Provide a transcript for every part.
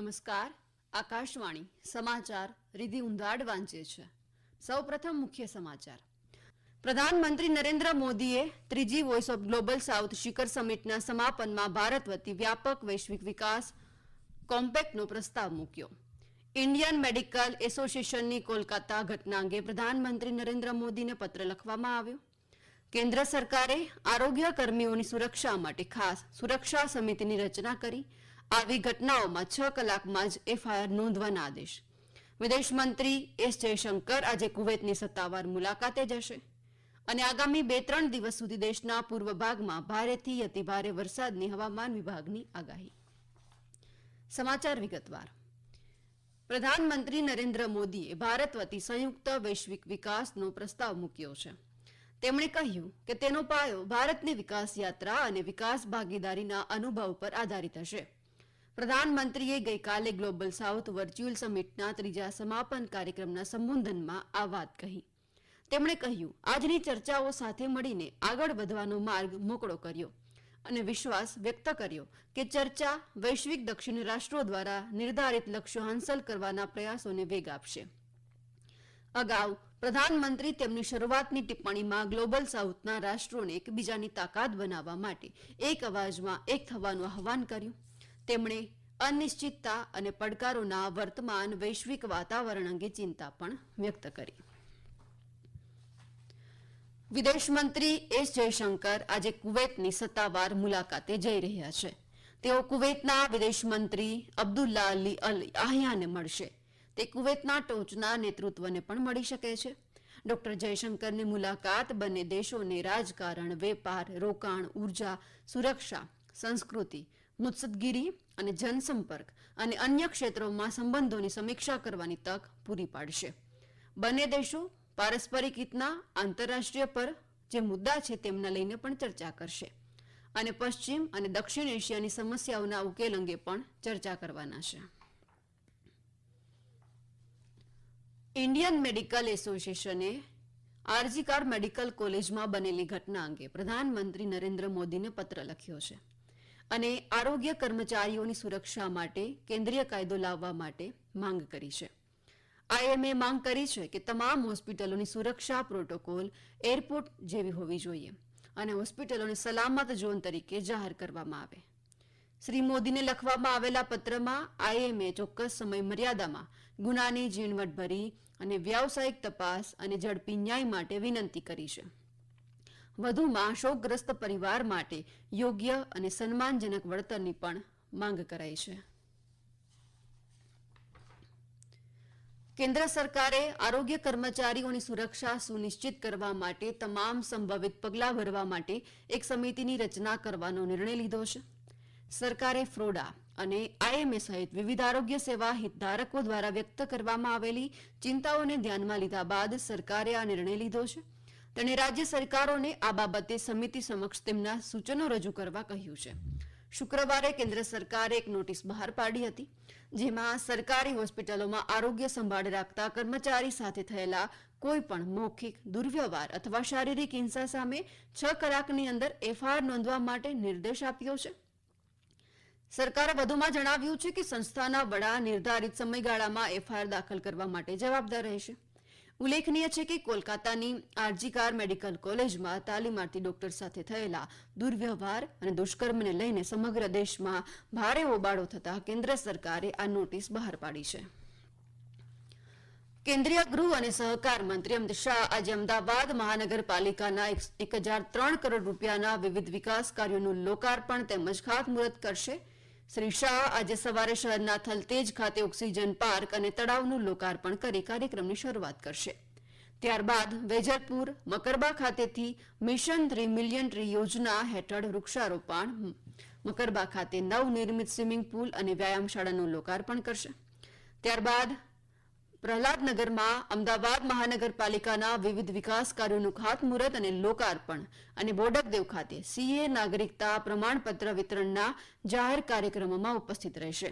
નમસ્કાર. આકાશવાણી સમાચાર રિધિ ઉંધાડ વાંચે છે. સૌપ્રથમ મુખ્ય સમાચાર. પ્રધાનમંત્રી નરેન્દ્ર મોદીએ ત્રીજી વોઇસ ઓફ ગ્લોબલ સાઉથ શિખર સમિટના સમાપનમાં ભારત વતી વ્યાપક વૈશ્વિક વિકાસ કોમ્પેક્ટનો પ્રસ્તાવ મૂક્યો. ઇન્ડિયન મેડિકલ એસોસિએશનની કોલકાતા ઘટના અંગે પ્રધાનમંત્રી નરેન્દ્ર મોદીને પત્ર લખવામાં આવ્યો. કેન્દ્ર સરકારે આરોગ્ય કર્મીઓની સુરક્ષા માટે ખાસ સુરક્ષા સમિતિની રચના કરી આવી ઘટનાઓમાં છ કલાકમાં જ એફઆઈઆર નોંધવાના આદેશ. વિદેશ મંત્રી એસ જયશંકર આજે કુવૈતની સત્તાવાર મુલાકાતે જશે. અને આગામી બે ત્રણ દિવસ સુધી દેશના પૂર્વ ભાગમાં ભારેથી અતિભારે વરસાદની હવામાન વિભાગની આગાહી. સમાચાર વિગતવાર. પ્રધાનમંત્રી નરેન્દ્ર મોદીએ ભારત વતી સંયુક્ત વૈશ્વિક વિકાસનો પ્રસ્તાવ મૂક્યો છે. તેમણે કહ્યું કે તેનો પાયો ભારતની વિકાસ યાત્રા અને વિકાસ ભાગીદારીના અનુભવ પર આધારિત હશે. પ્રધાનમંત્રીએ ગઈકાલે ગ્લોબલ સાઉથ વર્ચ્યુઅલ સમિટના ત્રીજા સમાપન કાર્યક્રમના સંબોધનમાં આ વાત કહી. તેમણે કહ્યું, આજની ચર્ચાઓ સાથે મળીને આગળ વધવાનો માર્ગ મોકળો કર્યો અને વિશ્વાસ વ્યક્ત કર્યો કે ચર્ચા વૈશ્વિક દક્ષિણ રાષ્ટ્રો દ્વારા નિર્ધારિત લક્ષ્યો હાંસલ કરવાના પ્રયાસોને વેગ આપશે. અગાઉ પ્રધાનમંત્રી તેમની શરૂઆતની ટિપ્પણીમાં ગ્લોબલ સાઉથના રાષ્ટ્રોને એકબીજાની તાકાત બનાવવા માટે એક અવાજમાં એક થવાનું આહવાન કર્યું. તેમણે અનિશ્ચિતતા અને પડકારોના વર્તમાન વૈશ્વિક વાતાવરણ અંગે ચિંતા પણ વ્યક્ત કરી. વિદેશ એસ જયશંકર આજે કુવૈતની સત્તાવાર મુલાકાતે જઈ રહ્યા છે. તેઓ કુવૈતના વિદેશ અબ્દુલ્લા અલી અલ આહિયાને મળશે. તે કુવૈતના ટોચના નેતૃત્વને પણ મળી શકે છે. ડોક્ટર જયશંકરની મુલાકાત બંને દેશોને રાજકારણ, વેપાર, રોકાણ, ઊર્જા, સુરક્ષા, સંસ્કૃતિ મુત્સદગીરી અને જનસંપર્ક અને અન્ય ક્ષેત્રોમાં સંબંધોની સમીક્ષા કરવાની તક પૂરી પાડશે. બંને દેશો પારસ્પરિક હિતના આંતરરાષ્ટ્રીય પર જે મુદ્દા છે તેમના લઈને પણ ચર્ચા કરશે અને પશ્ચિમ અને દક્ષિણ એશિયાની સમસ્યાઓના ઉકેલ અંગે પણ ચર્ચા કરવાના છે. ઇન્ડિયન મેડિકલ એસોસિએશને આરજીકાર મેડિકલ કોલેજમાં બનેલી ઘટના અંગે પ્રધાનમંત્રી નરેન્દ્ર મોદીને પત્ર લખ્યો છે. અને આરોગ્ય કર્મચારીઓની સુરક્ષા માટે કેન્દ્રીય કાયદો લાવવા માટે માંગ કરી છે. આઈએમએ માંગ કરી છે કે તમામ હોસ્પિટલોની સુરક્ષા પ્રોટોકોલ એરપોર્ટ જેવી હોવી જોઈએ અને હોસ્પિટલોને સલામત ઝોન તરીકે જાહેર કરવામાં આવે. શ્રી મોદીને લખવામાં આવેલા પત્રમાં આઈએમએ ચોક્કસ સમય મર્યાદામાં ગુનાની ઝીણવટભરી અને વ્યાવસાયિક તપાસ અને ઝડપી ન્યાય માટે વિનંતી કરી છે. વધુમાં શોકગ્રસ્ત પરિવાર માટે યોગ્ય અને સન્માનજનક વળતરની પણ માંગ કરાઈ છે. કેન્દ્ર સરકારે આરોગ્ય કર્મચારીઓની સુરક્ષા સુનિશ્ચિત કરવા માટે તમામ સંભવિત પગલાં ભરવા માટે એક સમિતિની રચના કરવાનો નિર્ણય લીધો છે. સરકારે ફ્રોડા અને આઈએમએ સહિત વિવિધ આરોગ્ય સેવા હિતધારકો દ્વારા વ્યક્ત કરવામાં આવેલી ચિંતાઓને ધ્યાનમાં લીધા બાદ સરકારે આ નિર્ણય લીધો છે. તેણે રાજ્ય સરકારોને આ બાબતે સમિતિ સમક્ષ તેમના સૂચનો રજૂ કરવા કહ્યું છે. શુક્રવારે કેન્દ્ર સરકારે એક નોટિસ બહાર પાડી હતી, જેમાં સરકારી હોસ્પિટલોમાં આરોગ્ય સંભાળ રાખતા કર્મચારી સાથે થયેલા કોઈ પણ મૌખિક દુર્વ્યવહાર અથવા શારીરિક હિંસા સામે છ કલાકની અંદર એફઆઈઆર નોંધવા માટે નિર્દેશ આપ્યો છે. સરકારે વધુમાં જણાવ્યું છે કે સંસ્થાના વડા નિર્ધારિત સમયગાળામાં એફઆઈઆર દાખલ કરવા માટે જવાબદાર રહેશે. ઉલ્લેખનીય છે કે કોલકાતાની આરજીકાર મેડિકલ કોલેજમાં તાલીમાર્થી ડોક્ટર સાથે થયેલા દુર્વ્યવહાર અને દુષ્કર્મને લઈને સમગ્ર દેશમાં ભારે હોબાળો થતા કેન્દ્ર સરકારે આ નોટિસ બહાર પાડી છે. કેન્દ્રીય ગૃહ અને સહકાર મંત્રી અમિત શાહ આજે અમદાવાદ મહાનગરપાલિકાના એક હજાર ત્રણ કરોડ રૂપિયાના વિવિધ વિકાસ કાર્યોનું લોકાર્પણ તેમજ ખાતમુહૂર્ત કરશે. શ્રી શાહ આજે સવારે શહેરના થલતેજ ખાતે ઓક્સિજન પાર્ક અને તળાવનું લોકાર્પણ કરી કાર્યક્રમની શરૂઆત કરશે. ત્યારબાદ વેજલપુર, મકરબા ખાતેથી મિશન થ્રી મિલિયન ટ્રી યોજના હેઠળ વૃક્ષારોપણ, મકરબા ખાતે નવનિર્મિત સ્વિમિંગ પુલ અને વ્યાયામશાળાનું લોકાર્પણ કરશે. ત્યારબાદ પ્રહલાદનગરમાં અમદાવાદ મહાનગરપાલિકાના વિવિધ વિકાસ કાર્યોનું ખાતમુહૂર્ત અને લોકાર્પણ અને બોડકદેવ ખાતે સીએ નાગરિકતા પ્રમાણપત્ર વિતરણના જાહેર કાર્યક્રમોમાં ઉપસ્થિત રહેશે.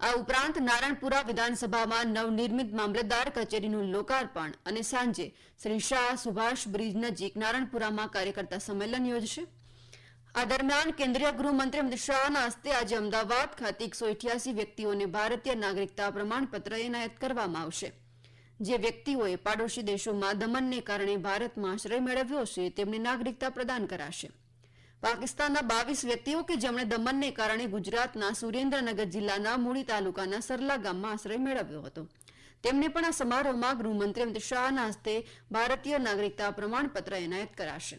આ ઉપરાંત નારણપુરા વિધાનસભામાં નવનિર્મિત મામલતદાર કચેરીનું લોકાર્પણ અને સાંજે શ્રી શાહ સુભાષ બ્રિજ નજીક નારણપુરામાં કાર્યકર્તા સંમેલન યોજશે. આ દરમિયાન કેન્દ્રીય ગૃહમંત્રી અમિત શાહના હસ્તે આજે અમદાવાદ ખાતે એકસો અઠ્યાસી વ્યક્તિઓને ભારતીય નાગરિકતા પ્રમાણપત્ર એનાયત કરવામાં આવશે. જે વ્યક્તિઓએ પાડોશી દેશોમાં દમનને કારણે ભારતમાં આશ્રય મેળવ્યો છે તેમને નાગરિકતા પ્રદાન કરાશે. પાકિસ્તાનના બાવીસ વ્યક્તિઓ કે જેમણે દમનને કારણે ગુજરાતના સુરેન્દ્રનગર જિલ્લાના મૂળી તાલુકાના સરલા ગામમાં આશ્રય મેળવ્યો હતો. તેમને પણ આ સમારોહમાં ગૃહમંત્રી અમિત શાહના હસ્તે ભારતીય નાગરિકતા પ્રમાણપત્ર એનાયત કરાશે.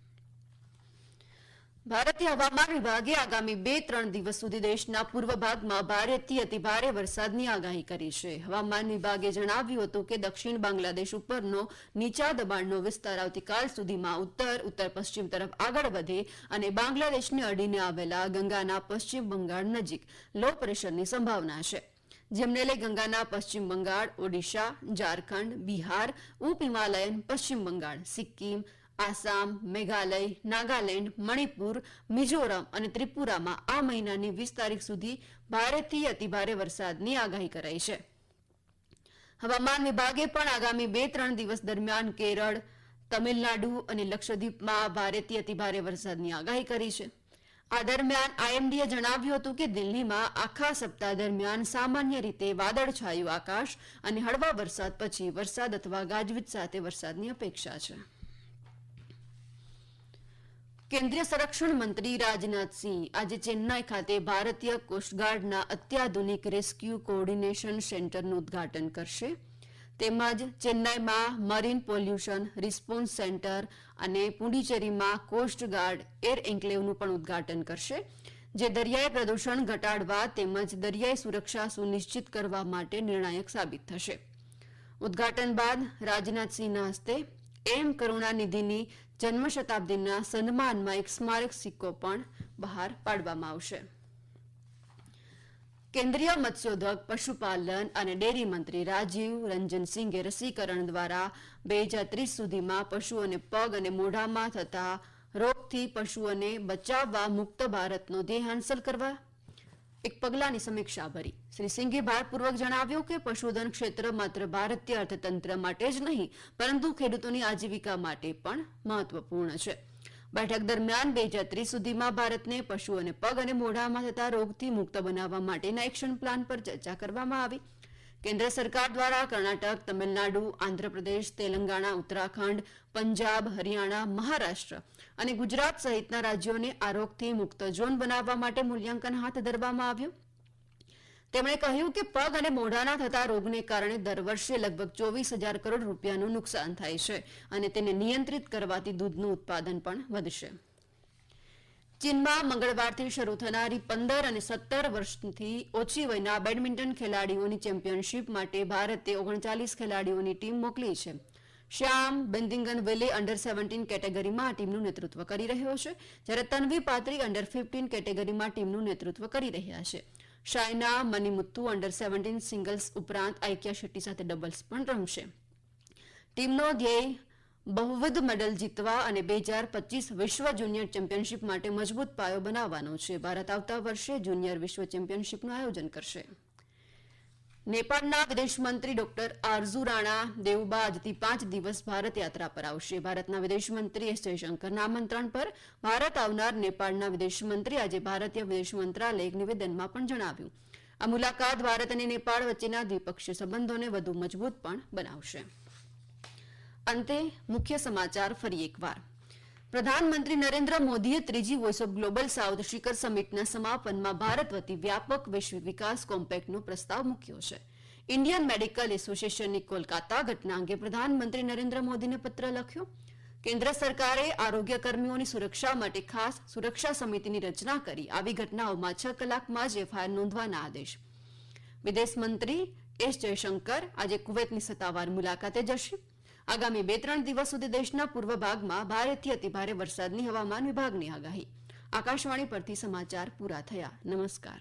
ભારતીય હવામાન વિભાગે આગામી બે ત્રણ દિવસ સુધી દેશના પૂર્વ ભાગમાં ભારેથી અતિભારે વરસાદની આગાહી કરી છે. હવામાન વિભાગે જણાવ્યું હતું કે દક્ષિણ બાંગ્લાદેશ ઉપરનો નીચા દબાણનો વિસ્તાર આવતીકાલ સુધીમાં ઉત્તર ઉત્તર પશ્ચિમ તરફ આગળ વધે અને બાંગ્લાદેશને અડીને આવેલા ગંગાના પશ્ચિમ બંગાળ નજીક લો પ્રેશરની સંભાવના છે. જેમને લઈ ગંગાના પશ્ચિમ બંગાળ, ઓડિશા, ઝારખંડ, બિહાર, ઉપ હિમાલયન, પશ્ચિમ બંગાળ, સિક્કિમ આસામ, મેઘાલય, નાગાલેન્ડ, મણિપુર, મિઝોરમ અને ત્રિપુરામાં આ મહિનાની વીસ તારીખ સુધી ભારેથી અતિભારે વરસાદની આગાહી કરાઈ છે. હવામાન વિભાગે પણ આગામી બે ત્રણ દિવસ દરમિયાન કેરળ, તમિલનાડુ અને લક્ષદ્વીપમાં ભારેથી અતિભારે વરસાદની આગાહી કરી છે. આ દરમિયાન આઈએમડીએ જણાવ્યું હતું કે દિલ્હીમાં આખા સપ્તાહ દરમિયાન સામાન્ય રીતે વાદળછાયું આકાશ અને હળવા વરસાદ પછી વરસાદ અથવા ગાજવીજ સાથે વરસાદની અપેક્ષા છે. કેન્દ્રીય સંરક્ષણ મંત્રી રાજનાથસિંહ આજે ચેન્નાઈ ખાતે ભારતીય કોસ્ટગાર્ડના અત્યાધુનિક રેસ્ક્યુ કોઓર્ડિનેશન સેન્ટરનું ઉદ્ઘાટન કરશે. તેમજ ચેન્નાઈમાં મરીન પોલ્યુશન રિસ્પોન્સ સેન્ટર અને પુડુચેરીમાં કોસ્ટગાર્ડ એર એન્કલેવનું પણ ઉદ્ઘાટન કરશે, જે દરિયાઈ પ્રદૂષણ ઘટાડવા તેમજ દરિયાઈ સુરક્ષા સુનિશ્ચિત કરવા માટે નિર્ણાયક સાબિત થશે. ઉદ્ઘાટન બાદ રાજનાથસિંહના હસ્તે એમ કરુણાનિધિની જન્મ શતાબ્દીના સન્માનમાં એક સ્મારક સિક્કો પણ બહાર પાડવામાં આવશે. કેન્દ્રીય મત્સ્યોદ્યોગ, પશુપાલન અને ડેરી મંત્રી રાજીવ રંજનસિંઘે રસીકરણ દ્વારા બે હજાર ત્રીસ સુધીમાં પશુઓને પગ અને મોઢામાં થતા રોગથી પશુઓને બચાવવા મુક્ત ભારતનો ધ્યેય હાંસલ કરવા એક પગલાની સમીક્ષા ભરી. શ્રી સિંઘે ભારપૂર્વક જણાવ્યું કે પશુધન ક્ષેત્ર માત્ર ભારતીય અર્થતંત્ર માટે જ નહીં, પરંતુ ખેડૂતોની આજીવિકા માટે પણ મહત્વપૂર્ણ છે. બેઠક દરમિયાન બે હજાર ત્રીસ સુધીમાં ભારતને પશુ અને પગ અને મોઢામાં થતા રોગથી મુક્ત બનાવવા માટેના એક્શન પ્લાન પર ચર્ચા કરવામાં આવી. કેન્દ્ર સરકાર દ્વારા કર્ણાટક, તમિલનાડુ, આંધ્રપ્રદેશ, તેલંગાણા, ઉત્તરાખંડ, પંજાબ, હરિયાણા, મહારાષ્ટ્ર અને ગુજરાત સહિતના રાજ્યોને આ રોગથી મુક્ત ઝોન બનાવવા માટે મૂલ્યાંકન હાથ ધરવામાં આવ્યું. તેમણે કહ્યું કે પગ અને મોઢાના થતા રોગને કારણે દર વર્ષે લગભગ ચોવીસ હજાર કરોડ રૂપિયાનું નુકસાન થાય છે અને તેને નિયંત્રિત કરવાથી દૂધનું ઉત્પાદન પણ વધશે. ચીનમાં મંગળવારથી શરૂ થનારી પંદર અને સત્તર વર્ષથી ઓછી વયના બેડમિન્ટન ખેલાડીઓની ચેમ્પિયનશિપ માટે ભારતે ઓગણચાલીસ ખેલાડીઓની ટીમ મોકલી છે. શ્યામ બેન્દિંગન વેલે અંડર સેવન્ટીન કેટેગરીમાં આ ટીમનું નેતૃત્વ કરી રહ્યો છે, જ્યારે તન્વી પાત્રી અંડર ફિફ્ટીન કેટેગરીમાં ટીમનું નેતૃત્વ કરી રહ્યા છે. Shaina Manimuthu under seventeen singles ઉપરાંત આઈક્યા શેટ્ટી સાથે ડબલ્સ પણ રમશે. ટીમનો ધ્યેય બહુવિધ મેડલ જીતવા અને બે હજાર પચીસ વિશ્વ જુનિયર ચેમ્પિયનશિપ માટે મજબૂત પાયો બનાવવાનો છે. ભારત આવતા વર્ષે જુનિયર વિશ્વ ચેમ્પિયનશિપનું આયોજન કરશે. નેપાળના વિદેશ મંત્રી ડોક્ટર આરઝુ રાણા દેવબા આજથી પાંચ દિવસ ભારત યાત્રા પર આવશે. ભારતના વિદેશ મંત્રી એસ જયશંકરના આમંત્રણ પર ભારત આવનાર નેપાળના વિદેશ મંત્રી આજે ભારતીય વિદેશ મંત્રાલય એક નિવેદનમાં પણ જણાવ્યું. આ મુલાકાત ભારત અને નેપાળ વચ્ચેના દ્વિપક્ષીય સંબંધોને વધુ મજબૂત પણ બનાવશે. અંતે મુખ્ય સમાચાર ફરી એકવાર. પ્રધાનમંત્રી નરેન્દ્ર મોદીએ ત્રીજી વોઇસ ઓફ ગ્લોબલ સાઉથ શિખર સમિટના સમાપનમાં ભારત વતી વ્યાપક વૈશ્વિક વિકાસ કોમ્પેક્ટનો પ્રસ્તાવ મૂક્યો છે. ઇન્ડિયન મેડિકલ એસોસિએશનની કોલકાતા ઘટના અંગે પ્રધાનમંત્રી નરેન્દ્ર મોદીને પત્ર લખ્યો. કેન્દ્ર સરકારે આરોગ્ય કર્મીઓની સુરક્ષા માટે ખાસ સુરક્ષા સમિતિની રચના કરી. આવી ઘટનાઓમાં છ કલાકમાં જ એફઆઈઆર નોંધવાના આદેશ. વિદેશ મંત્રી એસ જયશંકર આજે કુવૈતની સત્તાવાર મુલાકાતે જશે. આગામી બે ત્રણ દિવસ સુધી દેશના પૂર્વ ભાગમાં ભારેથી અતિભારે વરસાદની હવામાન વિભાગની આગાહી. આકાશવાણી પરથી સમાચાર પૂરા થયા. નમસ્કાર.